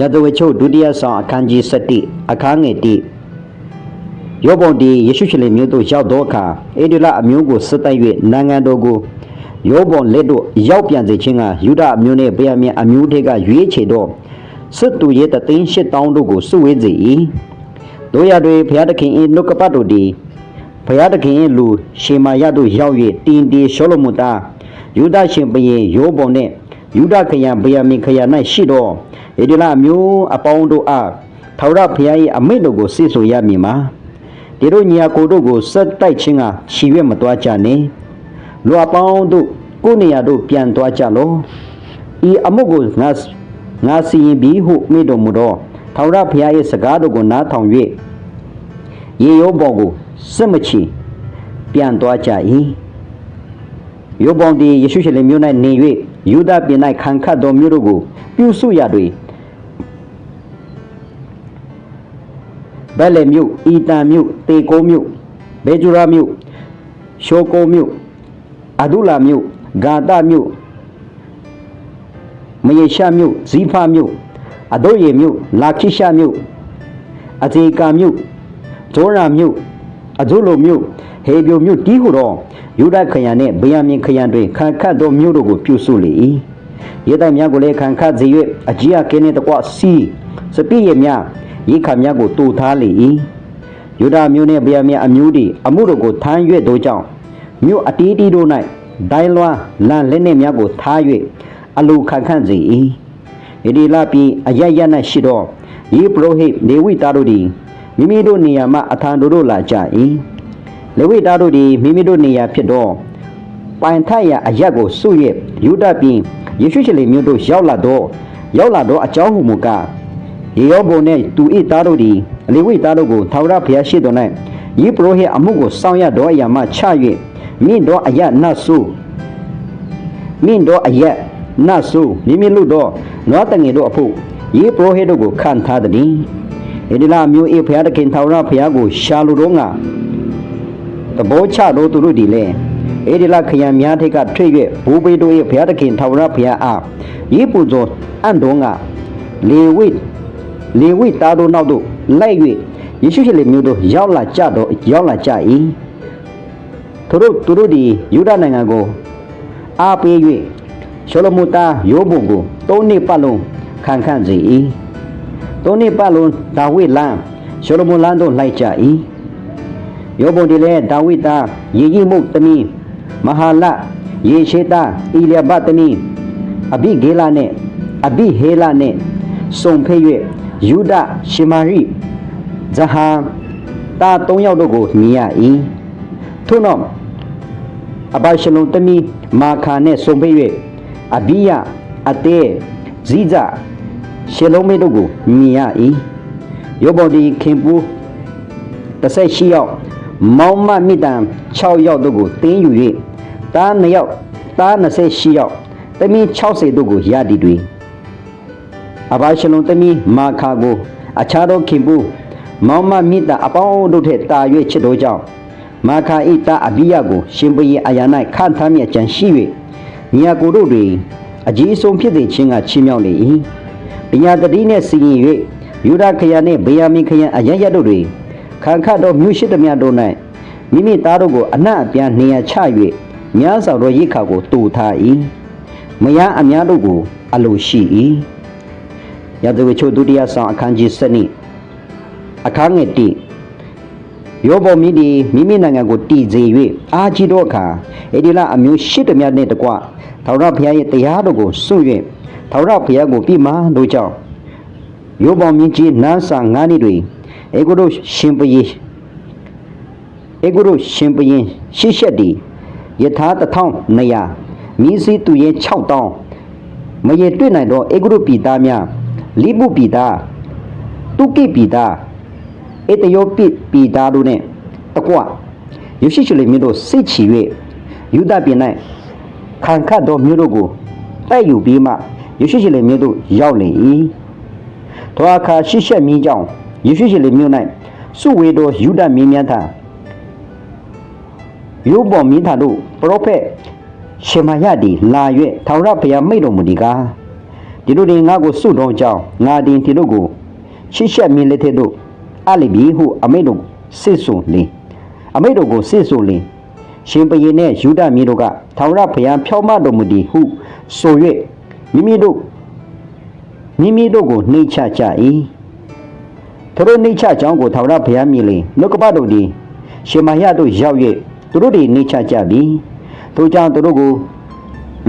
ရတဝချုပ်ဒုတိယဆောင်အခန်းကြီး7အခန်းငယ်1ယောဘုံဒီယေရှုရှလင်မြို့သို့ရောက်သောအခါအေဒလအမျိုးကိုစစ်တိုက်၍နိုင်ငံတော်ကိုယောဘုံလက်တို့ရောက်ပြန်စေခြင်းကယူဒအမျိုးနှင့်ဗေယမြင်အမျိုးတွေကရွေးချယ်သောစစ်သူရဲတသိန်း8000တို့ကိုစုဝေးစေ၏တို့ရတွေဘုရားသခင်၏နှုတ်ကပတ်တို့သည်ဘုရားသခင်၏လူရှေမာယတို့ရောက်၍တင်တီရှောလမုန်သားယူဒရှင်ဘုရင်ယောဘုံနှင့်ယူဒခရံဗေယမြင်ခရံ၌ရှိသော ဧဒီလအမျိုးအပေါင်းတို့အားထာဝရဘုရား၏အမိန့်တော်ကိုစစ်ဆိုရမည်မှာဒီတို့ညီအကိုတို့ကိုစက်တိုက်ခြင်းကခြီရွက်မသွားကြနှင့်လူအပေါင်းတို့ကိုယ်နေရာတို့ပြန်သွားကြလောဤအမှုကိုငါငါစီရင်ပြီးဟုမိတော်မူသောထာဝရဘုရား၏စကားတော်ကိုနားထောင်၍ရေရောပေါ်ကိုစစ်မချီပြန်သွားကြ၏ယောဘောင်ဒီယေရှုရှလင်မြို့၌နေ၍ ယူဒပြည်၌ခံခတ်သောမြို့တို့ကို ပြုစုရတွင်ဘက်လေမြို့အီတန်မြို့တေကိုမြို့ဘေဂျူရာမြို့ရှိုကိုမြို့အဒူလာမြို့ဂါတာမြို့မယေရှာမြို့ဇီဖာမြို့အဒိုယေမြို့လာခိရှာမြို့အဇေကာမြို့ဂျောရာမြို့အဇုလိုမြို့ဟေဘိုမြို့တီးဟုတော့ ယူဒခရံနှင့်ဗေယမြင်ခရံတွင်ခံခတ်သောမြို့တို့ကိုပြုစုလေ၏ယေတိုင်များကိုလည်းခံခတ်စေ၍အကြီးအကင်းနှင့်တကွစီစပိယများရိခါများကိုတူထားလေ၏ယူဒမျိုးနှင့်ဗေယမြင်အမျိုးသည်အမှုတို့ကိုထမ်းရွက်သောကြောင့်မြို့အတီးတီးတို့၌ဒိုင်းလွှားလန်လက်နှင့်များကိုထား၍အလူခံခန့်စေ၏ဣဒီလပြည်အရရ၌ရှိသောယေပရောဟိတ်နေဝိသားတို့သည်မိမိတို့နေရာမှအထံတို့တို့လာကြ၏ လေဝိသားတို့သည်မိမိတို့နေရာဖြစ်သောပိုင်ထက်ရအရက်ကိုစု၍ယူဒပြည်ယေရှုရှလင်မြို့တို့ရောက်လာတော့ရောက်လာတော့အကြောင်းဟူမူကားယေရောဘုံနှင့်သူ၏သားတို့သည်လေဝိသားတို့ကိုထာဝရဘုရားရှိတော်၌ယေပရောဟိတ်အမှုကိုဆောင်ရတော်အရာမှချ၍မိတော်အရက်နတ်ဆုမိတော်အရက်နတ်ဆုမိမိလူတော်နွားတငယ်တို့အဖို့ယေပရောဟိတ်တို့ကိုခံထားသည်ဣဒီလာမျိုးအေဘုရားသခင်ထာဝရဘုရားကိုရှာလိုတော့ငါ သဘောချသောသူတို့သည်လည်းအေဒီလခရံများထိတ်ကထွေ၍ဘူပေတို့၏ဘုရားသခင်ထာဝရဘုရားအားယေပူဇော်အံ့တော်ငါလေဝိလေဝိသားတို့နောက်သို့လိုက်၍ယေရှုရှလင်မျိုးတို့ရောက်လာကြတော့ရောက်လာကြ၏သူတို့သူတို့သည်ယူဒနိုင်ငံကိုအားပေး၍ရှောလမုသားယောဘုံကိုသုံးနှစ်ပတ်လုံးခံခန့်စေ၏သုံးနှစ်ပတ်လုံးဒါဝိဒ်လမ်းရှောလမုလမ်းတို့လိုက်ကြ၏ ယောဘုံဒီလည်းဒါဝိဒ်သားယေကြီးမုတ်သမီးမဟာလယေရှေသားအီလျာဘသမီးအဘိဂေလနှင့်အဘိဟေလနှင့်စုံဖေး၍ယူဒရှေမာရိဇဟာတာ၃ယောက်တို့ကိုမြင်ရ၏ထို့နောက်အဘရှလုံသမီးမာခာနှင့်စုံဖေး၍အဘိယအတဲဇိဇရှေလုံးမေတို့ကိုမြင်ရ၏ယောဘောဒီခင်ပူ18ယောက် မောင်မမိတံ6ယောက်တို့ကိုတင်းယူ၍တား2ယောက်တား28ယောက်သမီး60တို့ကိုရသည်တွင်အဘရှလုံသမီးမာခါကိုအခြားသောခင်ပူမောင်မမိတံအပေါင်းတို့ထက်တာ၍ချစ်တော်ကြောင့်မာခါဤတာအဘိယကို ရှင်ဘုရင်အာယာ၌ခန့်ထားမြတ်ကြံရှိ၍ညီအကိုတို့တွင်အကြီးအဆုံးဖြစ်စေခြင်းကချီးမြှောက်လေ၏ပညာတတိနှင့်စီရင်၍ယူဒခရနှင့်ဗေယမင်ခရအရရတို့တွင် ခံခတ်သောမြို့ရှိသမျှတို့၌မိမိသားတို့ကိုအနှံ့အပြားနေရာချ၍များစွာသောရိခါကိုတူထား၏မယားအများတို့ကိုအလိုရှိ၏ရသဝေချိုဒုတိယဆောင်အခန်းကြီး7နှစ်အခန်းငယ်1ယောဘောမိဒီမိမိနိုင်ငံကိုတည်စေ၍အာကြီးသောအခါအေဒီလအမျိုးရှိသမျှနှင့်တကွထာဝရဘုရားရဲ့တရားတော်ကိုစွန့်၍ထာဝရဘုရားကိုပြမတို့ကြောင့်ယောဘောမြင့်ကြီးနန်းဆာငါးနှစ်တွင် အေဂုတို့ရှင်ပယေအေဂုတို့ရှင်ပရင်ရှစ်ချက်ဒီယထာ1200မြင်းစည်းသူရဲ့6000မရေတွေ့နိုင်တော့အေဂုတို့ပြည်သားများလိပုပြည်သားတုကိပြည်သားအေတယောပိပြည်သားတို့နဲ့တကွယေရှုရှလင်မြို့တို့စစ်ချီ၍ယူဒပြည်၌ခံခတ်သောမြို့တို့ကိုတိုက်ယူပြီးမှယေရှုရှလင်မြို့တို့ရောက်လေ၏ထိုအခါရှစ်ချက်မြင်းကြောင့် ယေရှုရှလင်မြို့၌စုဝေသောယူဒမင်းများထံယောဘောမင်းထံတို့ပရောဖက်ရှေမာယသည်လာ၍ထာဝရဘုရားမိန့်တော်မူဒီကားဒီတို့တွေငါကိုစွတော်ကြောင်းငါတင်ဒီတို့ကိုရှစ်ရှက်မြင်းလက်ထက်တို့အလိပြီဟုအမိတ်တို့စစ်ဆုံလင်းအမိတ်တို့ကိုစစ်ဆုံလင်းရှင်ဘရင်နဲ့ယူဒမင်းတို့ကထာဝရဘုရားဖြောင်းမတော်မူသည်ဟုဆို၍မိမိတို့မိမိတို့ကိုနှိမ့်ချကြ၏ သူတို့နှိမ့်ချကြောင်းကိုထာဝရဘုရားမြင်လေနှုတ်ကပတို့သည်ရှင်မဟယတို့ရောက်၍သူတို့တွေနှိမ့်ချကြပြီထိုကြောင့်သူတို့ကို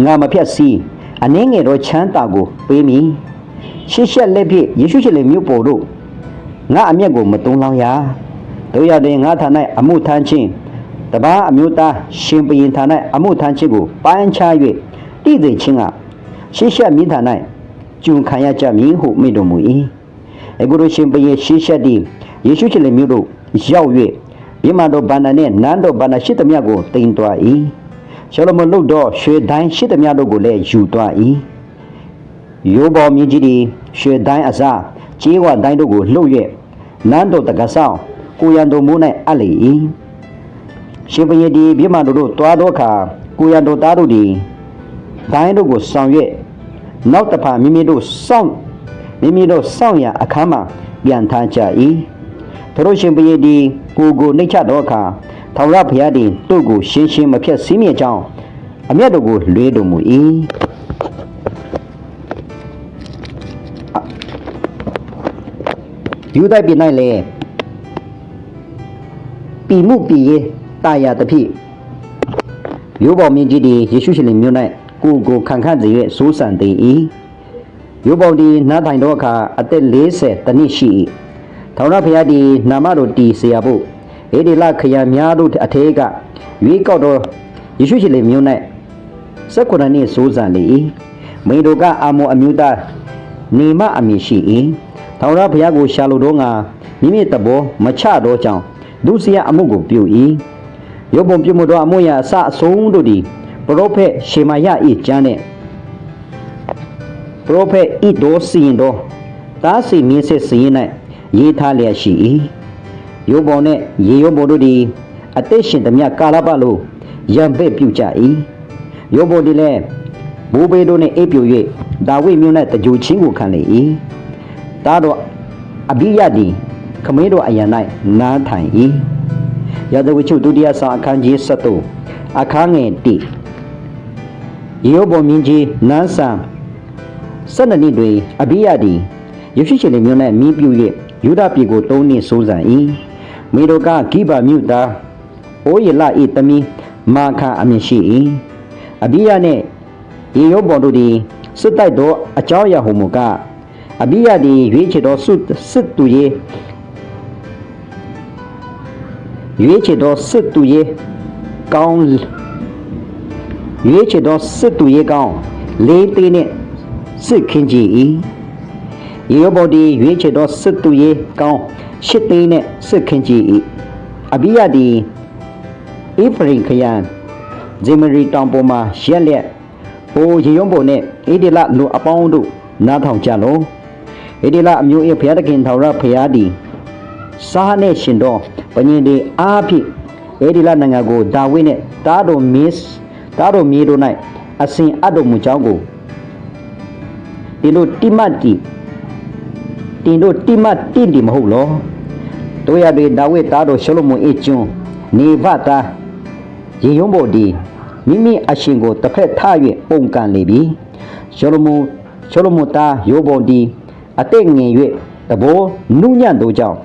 ငါမဖြတ်စည်းအနှင်းငယ်သောချမ်းသာကိုပေးမည်ရှစ်ရှက်လက်ဖြင့်ယေရှုရှင်လေမြို့ပေါ်တို့ငါအမျက်ကိုမတုံးလောင်းရတို့ရတဲ့ငါဌာ၌အမှုထမ်းခြင်းတပားအမျိုးသားရှင်ဘရင်ဌာ၌အမှုထမ်းခြင်းကိုပိုင်းခြား၍တည်သိခြင်းကရှစ်ရှက်မြင်းဌာ၌ကျုံခံရကြမည်ဟုမိန့်တော်မူ၏ အခုတို့ရှင်ဘရင်ရှစ်ရှက်သည်ယေရှုရှင်လေမြို့တို့ရောက်၍မြမတော်ဗန္ဒာနှင့်နန်းတော်ဗန္ဒာရှိသမျှကိုတင်သွား၏ရှလမုန်လုတ်တော်ရွှေတိုင်းရှိသမျှတို့ကိုလည်းယူသွား၏ယောဘော်မြင်းကြီးသည်ရွှေတိုင်းအစားကြေးဝတိုင်းတို့ကိုလှုပ်၍နန်းတော်တက္ကဆောင်ကိုရန်တော်မူ၌အပ်လေ၏ရှင်ဘုရင်သည်မြမတော်တို့တွားသောအခါကိုရန်တော်သားတို့သည်ဒိုင်းတို့ကိုဆောင်၍နောက်တစ်ဖာမိမိတို့စောင့် မိမိတို့စောင့်ရအခမ်းမှာပြန်ထားကြ၏သူတို့ရှင်ဘုရင်သည်ကိုကိုနှိတ်ချသောအခါထာဝရဘုရားသည်သူ့ကိုရှင်းရှင်းမဖြတ်စည်းမြစ်ကြောင်းအမျက်တို့ကိုလွှဲတော်မူ၏ယူဒိုက်ပြည်၌လည်းပြီမှုပြီရေတာယာတဖြစ်ယောဘော်မြင့်ကြီးသည်ယေရှုရှင်မြို့၌ကိုကိုခံခန့်စေ၍စိုးစံသေး၏ ရုပ်ပုံဒီနားထိုင်တော့အခါအသက်40တနည်းရှိ၏ထောင်ရဖျားဒီနာမတို့တီဆရာဖို့အေဒီလခရံများတို့အထေကရွေးကောက်တော်ယေရှုရှင်လေမြို့၌၁၉နှစ်စိုးစံလေ၏မိတို့ကအမောအမျိုးသားနေမအမည်ရှိ၏ထောင်ရဖျားကိုရှာလိုတော့ငါမိမိတဘောမချတော့ကြောင်းဒုစရအမှုကိုပြု၏ရုပ်ပုံပြုမှုတော်အမှုရာအစအဆုံးတို့သည်ပရောဖက်ရှေမာယ၏ကျမ်းနှင့် ပရောဖက်ဤတော်စီရင်တော်သားစီမြင့်စစ်စီရင်၌ရေးထားလျက်ရှိ၏ယောဘော်နှင့်ရေယောဘော်တို့သည်အသက်ရှင်သမျှကာလပတ်လုံးရံပဲ့ပြုကြ၏ယောဘော်သည်လည်းဘိုးဘေးတို့နှင့်အိပ်ပြို၍ဒါဝိမြို့၌တကြိုချင်းကိုခံလေ၏သားတော်အဘိယသည်ခမင်းတော်အရန်၌နားထိုင်၏ရသဝိချုပ်ဒုတိယဆောင်အခန်းကြီး73အခန်းငယ်1ယေဟောဘုံမြင်းကြီးနန်းဆန် 12နှစ်တွင်အဘိယသည်ယေရှုရှင်လေမြို့၌မြင်းပြူ၍ယူဒပြည်ကို၃နှစ်စိုးစံ၏မေတော်ကဂိဗာမြို့သားအိုးရလ၏သမီးမာခာအမည်ရှိ၏အဘိယနှင့်ယေဟောဘုံတို့သည်စစ်တိုက်သောအကြောင်းအရာဟုမူကားအဘိယသည်ရွေးချယ်သောစစ်စစ်သူရေးရွေးချယ်သောစစ်သူရေးကောင်းရွေးချယ်သောစစ်သူရေးကောင်းလေးသေးနှင့် စစ်ခင်းကြည်၏ယေဟောဘော်ဒီရွေးချယ်သောစစ်သူရေးကောင်းရှစ်သိန်းနှင့်စစ်ခင်းကြည်၏အဘိယသည်အေဖရင်ခယံဇေမရီတောင်ပေါ်မှရက်လက်ဟိုရေယုံပေါ်နှင့်အေဒီလလူအပေါင်းတို့နားထောင်ကြလောအေဒီလအမျိုး၏ဘုရားသခင်ထာဝရဘုရားသည်စားနှင့်ရှင်တော်ပညင်ဒီအားဖြင့်အေဒီလနိုင်ငံကိုဒါဝိနှင့်တားတော်မစ်တားတော်မြေတို့၌အစဉ်အပ်တော်မူကြောင်းကို ဒီလိုတိမတ်တီတင်တို့တိမတ်တင့်ဒီမဟုတ်လောတို့ရပေဒါဝိတားတော်ရှလမုန်အကျွန်းနေဗတာရေယုံဘော်ဒီမိမိအရှင်ကိုတစ်ဖက်ထ၍ပုံကန်လေပြီရှလမုန်ရှလမုန်သားယောဘော်ဒီအသက်ငယ်၍တဘောနုညံ့တို့ကြောင့်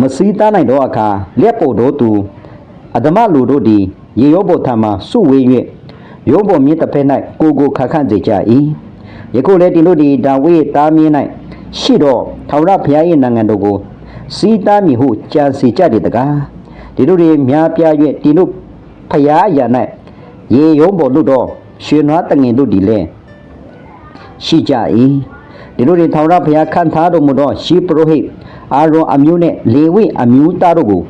မစည်းသားနိုင်သောအခါလက်ပေါ်တို့သူအဓမ္မလူတို့သည်ရေရောပေါ်ထံမှစုဝေး၍ရောပေါ်မြင့်တစ်ဖက်၌ကိုကိုခါခန့်စေကြ၏ ယခုလည်းတင်တို့သည်ဒါဝိသားမြင့်၌ရှိသောထာဝရဘုရား၏နိုင်ငံတော်ကိုစီးသားမည်ဟုကြံစီကြသည်တကားဒီတို့သည်များပြား၍တင်တို့ဖျားရာ၌ရေရုံးပေါ်လွတ်သောရှင်နွားတငင်တို့သည်လည်းရှိကြ၏ဒီတို့တွေထာဝရဘုရားခံထားတော်မူသောရှေးပရောဟိတ်အာရွန်အမျိုးနှင့်လေဝိအမျိုးသားတို့ကို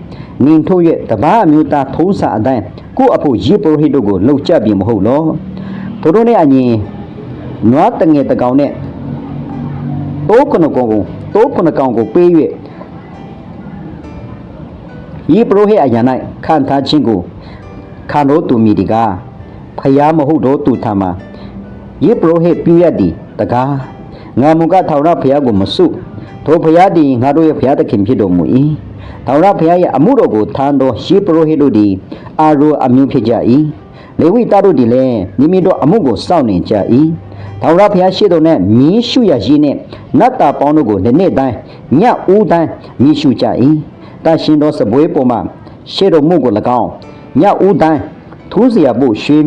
နင်ထုတ်၍တပားအမျိုးသားထုံးစာအတိုင်းကိုယ့်အဖို့ယေပရောဟိတ်တို့ကိုလှုပ်ကြပြီမဟုတ်လောသူတို့နဲ့အညီ နွားတငယ်တကောင်နဲ့တိုးခုနကောင်ကိုတိုးခုနကောင်ကိုပေး၍ယေပရောဟိတ်အရာ၌ခံထားခြင်းကိုခံတော်သူမိဒီကဖျားမဟုတ်တော့သူထမှာယေပရောဟိတ်ပြုရသည်တကားငါမူကထာဝရဘုရားကိုမစုထိုဘုရားသည်ငါတို့ရဲ့ဘုရားသခင်ဖြစ်တော်မူ၏ထာဝရဘုရားရဲ့အမှုတော်ကိုထမ်းသောရှေးပရောဟိတ်တို့သည်အာရောအမျိုးဖြစ်ကြ၏လေဝိသားတို့သည်လည်းမိမိတို့အမှုကိုစောင့်နေကြ၏ ။ထာဝရဘုရားရှိတော်နဲ့မင်းရှုရရှိနဲ့နတ်တာပေါင်းတို့ကိုလည်းနေ့တိုင်းညဦးတိုင်းမင်းရှုကြ၏။တရှင်တော်စပွဲပေါ်မှာရှေ့တော်မှုကို၎င်းညဦးတိုင်းထူးစရာဖို့ရွှေ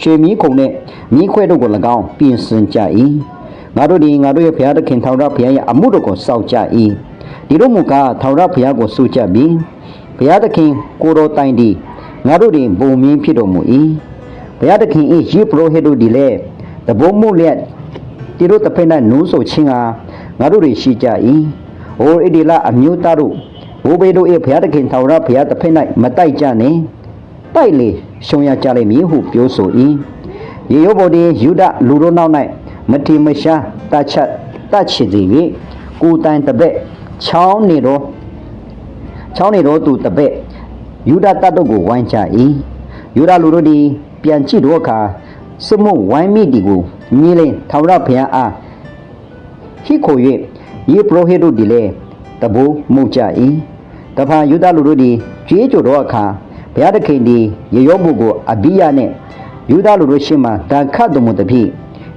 ရွှေမီးခုံနဲ့မီးခွဲတို့ကို၎င်းပြင်ဆင်ကြ၏။ငါတို့ဒီငါတို့ရဲ့ဘုရားသခင်ထာဝရဘုရားရဲ့အမှုတော်ကိုစောင့်ကြ၏။ဒီလိုမူကားထာဝရဘုရားကိုဆုကြပြီ။ဘုရားသခင်ကိုတော်တိုင်ဒီငါတို့တွင်ဘုံမင်းဖြစ်တော်မူ၏။ဘုရားသခင်၏ယေပရောဟိတ်တို့ဒီလည်း တဘုံမှုလျက်ဒီတို့တစ်ဖက်၌နူးဆိုခြင်းကငါတို့တွေရှိကြ၏ဟိုဣဒီလအမျိုးသားတို့ဘိုးဘေးတို့၏ဘုရားသခင်ထာဝရဘုရားတစ်ဖက်၌မတိုက်ကြနှင့်တိုက်လေရှုံရကြလိမ့်မည်ဟုပြောဆို၏ရေယောဘော်ဒီယူဒလူတို့နောက်၌မတိမရှာတတ်ချက်တတ်ချစ်သည်၍ကိုယ်တိုင်တပည့်ချောင်းနေတော့ချောင်းနေတော့သူတပည့်ယူဒတတ်တို့ကိုဝိုင်းကြ၏ယူဒလူတို့သည်ပြန်ကြည့်တော့အခါ စမုတ်ဝိုင်းမိဒီကိုမြည်လင်ထာဝရဘုရားအားဟိခို၍ယေပရောဟိတ်တို့သည်လည်းတဘိုးမှုတ်ကြ၏တဖန်ယူဒလူတို့သည်ကြွေးကြော်တော့အခါဘုရားသခင်ဒီရေရောမှုကိုအဘိယနဲ့ယူဒလူတို့ရှေ့မှတန်ခတ်တော်မူသည်ဖြင့်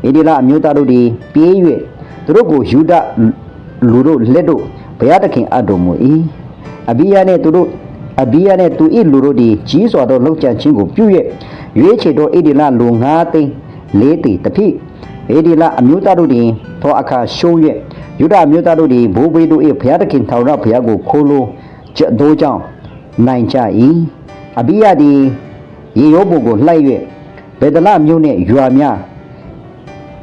ဣဒီလအမျိုးသားတို့သည်ပြေး၍သူတို့ကိုယူဒလူတို့လက်တို့ဘုရားသခင်အပ်တော်မူ၏အဘိယနဲ့သူတို့ အဘိယနဲ့သူ၏လူတို့သည်ကြီးစွာသောလောက်ကျန်ခြင်းကိုပြု၍ရွေးချယ်သောဣဒီလလူ၅သိန်း၄ tỷ တဖြစ်ဣဒီလအမျိုးသားတို့သည်သောအခါရှုံး၍ယူဒအမျိုးသားတို့သည်ဘိုးဘေးတို့၏ဘုရားသခင်ထာဝရဘုရားကိုခိုးလို့ကြက်သောကြောင့်နိုင်ကြ၏အဘိယသည်ရေရောပုံကိုလှိုက်၍ဘေဒလမြို့နှင့်ရွာများ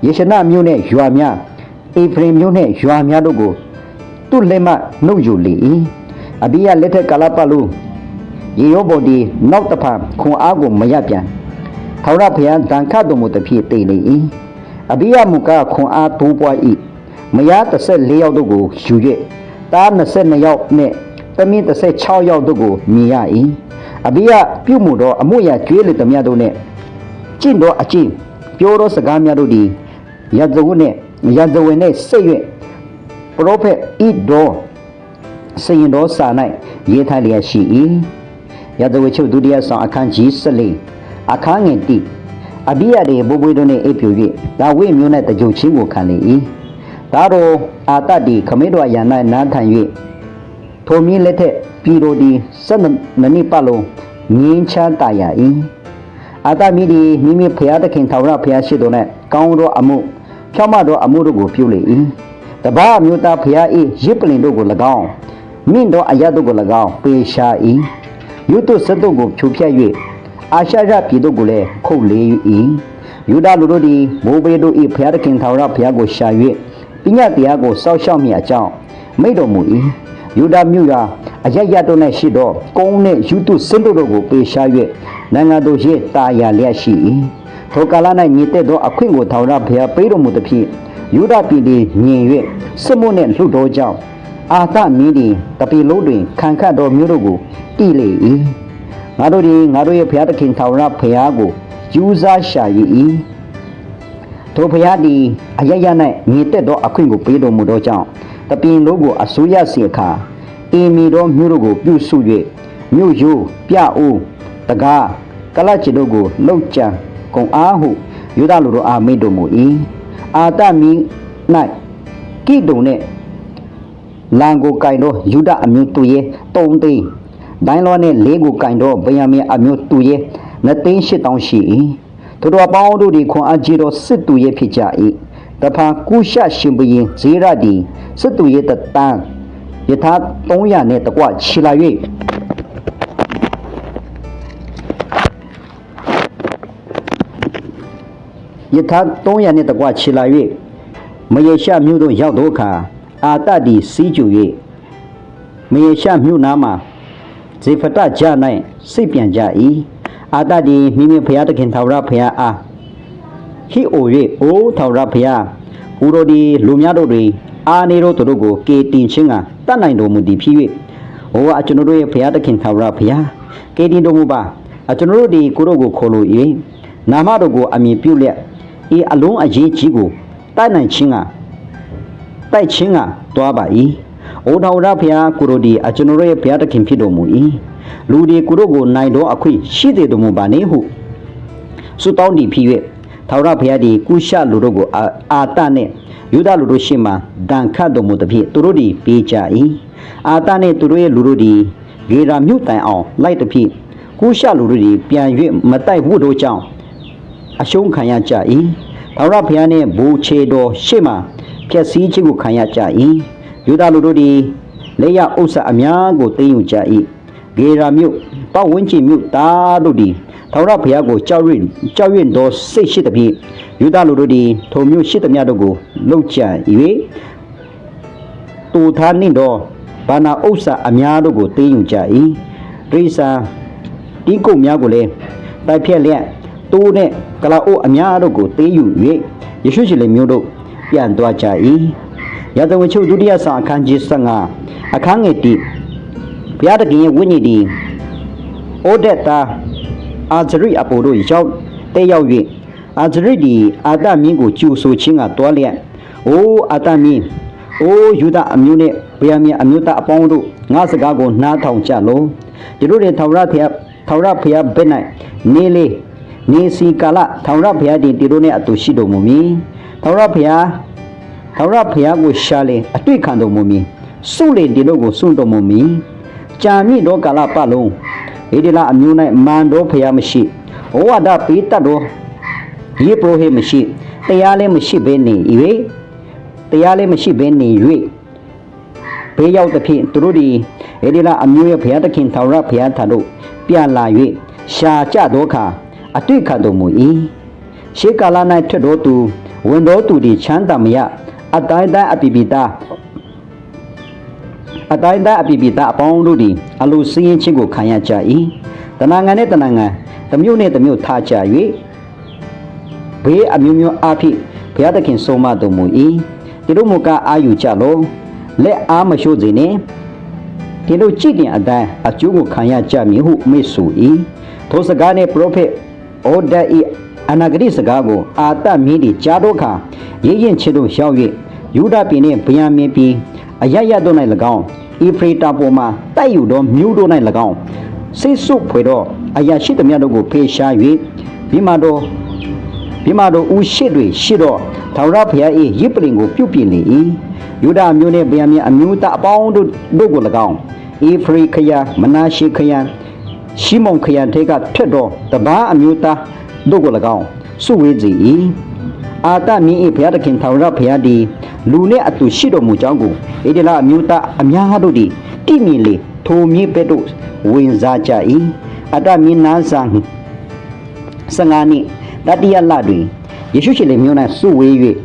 ယေရှနမြို့နှင့်ရွာများအေဖရင်မြို့နှင့်ရွာများတို့ကိုသူ့လက်မှနှုတ်ယူလေ၏ အဘိယလက်ထက်ကာလပတ်လုံးရေရောပုံသည်နောက်တစ်ဖန်ခွန်အားကိုမရပြန်ထာဝရဘုရားတန်ခတ်တော်မူသဖြင့်တည်လေ၏အဘိယမူကားခွန်အားတိုးပွား၏မယား14ယောက်တို့ကိုယူ၍တား22ယောက်နှင့်သမီး16ယောက်တို့ကိုမြင်ရ၏အဘိယပြုမှုသောအမှုရာကျွေးလေသမျှတို့နှင့်ကျင့်သောအကျင့်ပြောသောစကားများတို့သည်ယဇဝုနှင့်ယဇဝင်နှင့်ဆက်၍ပရောဖက်ဣဒေါ စရင်တော်စာ၌ရေးထားလျက်ရှိ၏ယဇဝချုပ်ဒုတိယဆောင်အခန်းကြီး14အခန်းငယ်တိအဘိယတွေဘိုးဘွေးတို့နှင့်အိပ်ပြူ၍ဒါဝိမျိုး၌တကြုတ်ချင်းကိုခံလေ၏ဒါတော်အာတတိခမေတော်ရန်၌နားထိုင်၍ထိုမင်းလက်ထက်ပြည်တော်သည်၁၂နှစ်ပတ်လုံးငင်းချမ်းတရ၏အာတမိသည်မိမိဖျားသခင်ထာဝရဘုရားရှိတော်၌ကောင်းသောအမှုဖြောင့်မတ်သောအမှုတို့ကိုပြုလေ၏တပါးအမျိုးသားဖျား၏ရစ်ပလင်တို့ကို၎င်း မြင့်သောအရာတို့ကို၎င်းပေရှာ၏ယုတုစက်တို့ကိုဖြိုဖျက်၍အာရှရပြည်တို့ကိုလည်းခုတ်လေ၏ယူဒလူတို့သည်မိုးဘေးတို့၏ဖျားသခင်ထာဝရဘုရားကိုရှာ၍ပညာတရားကိုစောက်ရှောက်မိအကြောင်းမိတ်တော်မူ၏ယူဒမြို့ရာအရရတို့၌ရှိသောကုန်းနှင့်ယူတုစင်တို့ကိုပေရှာ၍နိုင်ငံတို့ရဲ့တာယာလျက်ရှိ၏ထိုကာလ၌ညီတဲ့သောအခွင့်ကိုထာဝရဘုရားပေးတော်မူသဖြင့်ယူဒပြည်သည်ညင်၍စစ်မှုနှင့်လှုပ်တော်ကြောင့် အာသမင်းသည်တပီလုံးတွင်ခံခတ်သောမြို့တို့ကိုတိလေ၏ငါတို့သည်ငါတို့ရဲ့ဘုရားသခင်ထာဝရဘုရားကိုယူစားရှာ၏ထိုဘုရားသည်အရရ၌ညီတဲ့သောအခွင့်ကိုပေးတော်မူသောကြောင့်တပင်လုံးကိုအစိုးရစီအခါအင်းမီသောမြို့တို့ကိုပြုစု၍မြို့ယိုးပြအိုးတကားကလချီတို့ကိုလှုပ်ကြံကုန်အားဟုယူဒလူတို့အားမိတ်တော်မူ၏အာတမီ၌ကိတုံနှင့် လန်ကိုကင်သောယူဒအမျိုးသူရဲ့တုံသိန်းဒိုင်းလောနှင့်လေးကိုကင်သောဗယံမင်အမျိုးသူရဲ့နှစ်သိန်းရှစ်တောင်းရှိ၏သူတို့အပေါင်းတို့သည်ခွန်အားကြီးသောစစ်သူရဲ့ဖြစ်ကြ၏တဖန်ကုရှရှင်ဘုရင်ဇေရသည်စစ်သူရဲ့တတန်းယထာ300နဲ့တကွခြီလာ၍ယထာ300နဲ့တကွခြီလာ၍မယေရှမြို့သို့ရောက်သောအခါ အာတတိစီးကျူ၍မယေရှမြို့နားမှာဇေဖတကြ၌စိတ်ပြန်ကြ၏အာတတိမိမိဖျားသခင်ထာဝရဖျားအားဟိအို၍အိုးထာဝရဖျားဘူရိုဒီလူများတို့တွင်အာနေတို့သူတို့ကိုကေတင်ချင်းကတတ်နိုင်တော်မူသည်ဖြစ်၍ဟောအကျွန်ုပ်တို့ရဲ့ဘုရားသခင်ထာဝရဘုရားကေတင်တော်မူပါအကျွန်ုပ်တို့ဒီကိုတို့ကိုခေါ်လို့၏နာမတော်ကိုအမည်ပြုလျက်ဤအလုံးအရေးကြီးကိုတိုက်နိုင်ခြင်းက တိုက်ခြင်းကတွားပါ၏အိုတော်ရဖျားကိုရိုဒီအကျွန်ုပ်ရဲ့ဘုရားသခင်ဖြစ်တော်မူ၏လူဒီကိုရိုကိုနိုင်တော်အခွင့်ရှိသေးတော်မူပါနေဟုဆုတောင်းတည်ဖြစ်၍ထာဝရဘုရားသည်ကုရှလူတို့ကိုအာအာတနှင့်ယူဒလူတို့ရှေ့မှဒဏ်ခတ်တော်မူသဖြင့်သူတို့သည်ပေးကြ၏အာတနှင့်သူတို့ရဲ့လူတို့သည်ဂေရာမြို့တိုင်အောင်လိုက်သဖြင့်ကုရှလူတို့သည်ပြန်၍မတိုက်ဘူးတို့ကြောင့်အရှုံးခံရကြ၏ထာဝရဘုရားနှင့်ဘူချေတော်ရှေ့မှ ဖြက်စည်းခြင်းကိုခံရကြ၏ယူဒလူတို့သည်လေယဥစ္စာအများကိုသိမ်းယူကြ၏ဂေရာမြို့ပတ်ဝန်းကျင်မြို့သားတို့သည်ထာဝရဘုရားကိုကြောက်ရွံ့ကြောက်ရွံ့သောစိတ်ရှိသဖြင့်ယူဒလူတို့သည်ထိုမြို့ရှိသမျှတို့ကိုလှုပ်ကြ၍တူသားနှင့်သောဘာနာဥစ္စာအများတို့ကိုသိမ်းယူကြ၏ဒိစာဒီကုတ်များကိုလည်းတိုက်ဖြက်လျက်တိုးနဲ့ကလာအိုအများတို့ကိုသိမ်းယူ၍ယေရှုရှင်လေမျိုးတို့ ပြန်သွားကြ၏ရတဝချုပ်ဒုတိယဆောင်အခန်းကြီး15အခန်းငယ်1ဘုရားသခင်ရဲ့ဝိညာဉ်ဒီအိုဒက်တာအာဇရိအပိုတို့ရောက်တဲ့ရောက်၍အာဇရိဒီအာတမင်းကိုကျူဆိုခြင်းကတွားလျက်အိုးအာတမင်းအိုးယူဒအမျိုးနဲ့ဗယာမြအမျိုးသားအပေါင်းတို့ငါစကားကိုနားထောင်ကြလောဒီတို့တွေထာဝရဘုရားထာဝရဘုရားဘက်၌နေလေနေစီကာလထာဝရဘုရားဒီဒီတို့နဲ့အတူရှိတော်မူမည် ထာဝရဘုရားထာဝရဘုရားကိုရှာလေအတွေ့ခံတော်မူမည်စုလေဒီတို့ကိုစွန့်တော်မူမည်ကြာမြင့်သောကာလပတ်လုံးဣဒီလအမျိုး၌မန်တော်ဘုရားမရှိဘဝဒပိတတ်တော်ယေပရောဟိတ်မရှိတရားလည်းမရှိဘဲနေ၍တရားလည်းမရှိဘဲနေ၍ဘေးရောက်သဖြင့်သူတို့သည်ဣဒီလအမျိုးရဲ့ဘုရားသခင်ထာဝရဘုရားထံသို့ပြန်လာ၍ရှာကြသောအခါအတွေ့ခံတော်မူ၏ရှေးကာလ၌ထွက်တော်သူ ဝင်တော်သူသည်ချမ်းသာမရအတိုင်းတိုင်းအပိပိတာအတိုင်းတိုင်းအပိပိတာအပေါင်းတို့သည်အလိုစည်းရင်ချင်းကိုခံရကြ၏တဏ္ဍာငံနဲ့တဏ္ဍာငံတစ်မျိုးနဲ့တစ်မျိုးထားကြ၍ဘေးအမျိုးမျိုးအဖြစ်ဘုရားသခင်ဆုံးမတော်မူ၏ဒီတို့မူကားအာယူကြလောလက်အားမရှို့စေနှင့်ဒီတို့ကြည်တင်အတိုင်းအကျိုးကိုခံရကြမည်ဟုမိတ်ဆို၏ထိုစကားနှင့်ပရောဖက်ဩဒတ်၏ အနာဂတိစကားကိုအာတမင်းသည်ကြားတော့ခါရေးရင်ချစ်တို့ရောက်၍ယူဒပြည်နှင့်ဗယာမင်ပြည်အရရတို့၌၎င်းဤဖရီတာပေါ်မှာတိုက်ယူသောမြို့တို့၌၎င်းစိတ်ဆုပ်ဖွယ်သောအရာရှိသမျှတို့ကိုဖေရှား၍မိမတော်မိမတော်ဦးရှိတွေရှိတော့ထာဝရဘုရား၏ရစ်ပလင်ကိုပြုတ်ပြင်လေ၏ယူဒအမျိုးနှင့်ဗယာမင်အမျိုးသားအပေါင်းတို့တို့ကို၎င်းဤဖရီခယာမနာရှိခယာရှိမုန်ခယံထဲကထွက်သောတပားအမျိုးသား တို့ကို၎င်းစုဝေးစေ၏အာတမင်း၏ဘုရားသခင်ထာဝရဘုရားသည်လူနှင့်အတူရှိတော်မူကြောင်းကိုဣဒလအမျိုးသားအများတို့သည်တိမြင်လေထိုမြေပဲ့တို့ဝင်စားကြ၏အတမင်းနာဆန်15နှစ်တတိယလတွင်ယေရှုရှင်လေမြို့၌စုဝေး၍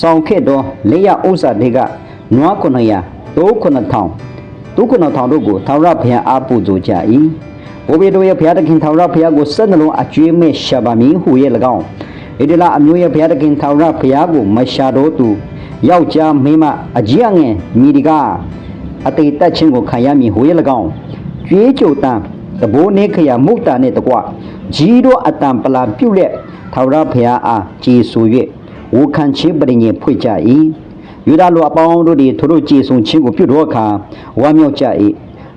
ဆောင်ခဲ့သောလက်ရဥစ္စာတွေကနွား900တိုး9000ဒုက္ခနောင်ထောင်တို့ကိုထာဝရဘုရားအားပူဇော်ကြ၏ ဘိုးဘေတို့ရဲ့ဘုရားသခင်ထာဝရဘုရားကိုစက်နှလုံးအကျွေးမဲ့ရှာပါမည်ဟူရဲ့၎င်းဣဒလအမျိုးရဲ့ဘုရားသခင်ထာဝရဘုရားကိုမရှာတော့သူယောက်ျားမိန်းမအကြီးအငယ်မိဒီကအတိတ်တက်ခြင်းကိုခံရမည်ဟူရဲ့၎င်းကျွေးကြိုတန်တဘိုးနေခရမုတ်တာနှင့်တကွကြီးတို့အတံပလာပြုတ်လက်ထာဝရဘုရားအားကြည်ဆူ၍ဝခံချင်းပရိညင်ဖွင့်ကြ၏ယူဒလူအပေါင်းတို့သည်သူတို့ကြည်ဆုံခြင်းကိုပြုတော်အခါဝမ်းမြောက်ကြ၏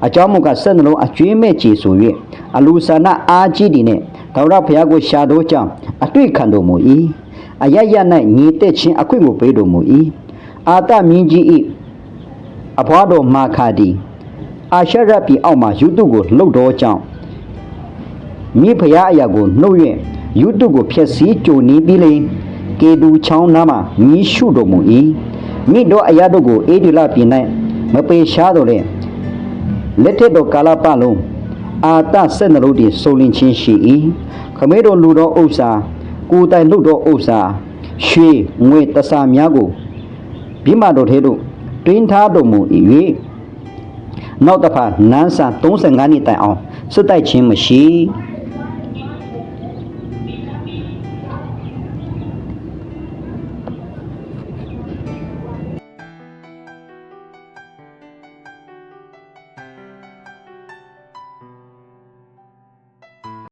အကြောင်းမူကားဆက်နှလုံးအကျွေးမဲ့ကြည်ဆို၍အလူဆာနာအားကြီးသည်နှင့်ထာဝရဘုရားကိုရှာတော်ကြောင့်အတွေ့ခံတော်မူ၏အရရ၌ညီတက်ခြင်းအခွင့်ကိုပေးတော်မူ၏အာတမြင်းကြီး၏အဘွားတော်မာခါဒီအာရှရပြည်အောက်မှယူတုကိုလှုပ်တော်ကြောင့်မိဖုရားအရာကိုနှုတ်၍ယူတုကိုဖျက်ဆီးကြိုနီးပြီးလေကေတူချောင်းနားမှမြည်ရှုတော်မူ၏မိတို့အရာတို့ကိုအေဒီလပြည်၌မပေရှားတော်လေ လက်ထက်တော်ကာလပတ်လုံးအာတဆက်နှလုံးတည်စုံလင်ခြင်းရှိ၏ခမဲတော်လူတော်ဥစ္စာကိုယ်တိုင်လုပ်တော်ဥစ္စာရွှေငွေတဆာများကိုပြမတော်ထဲသို့တွင်းထားတော်မူ၏နောက်တစ်ဖာနန်းဆန်35နှစ်တိုင်အောင်စွတ်တိုက်ခြင်းမရှိ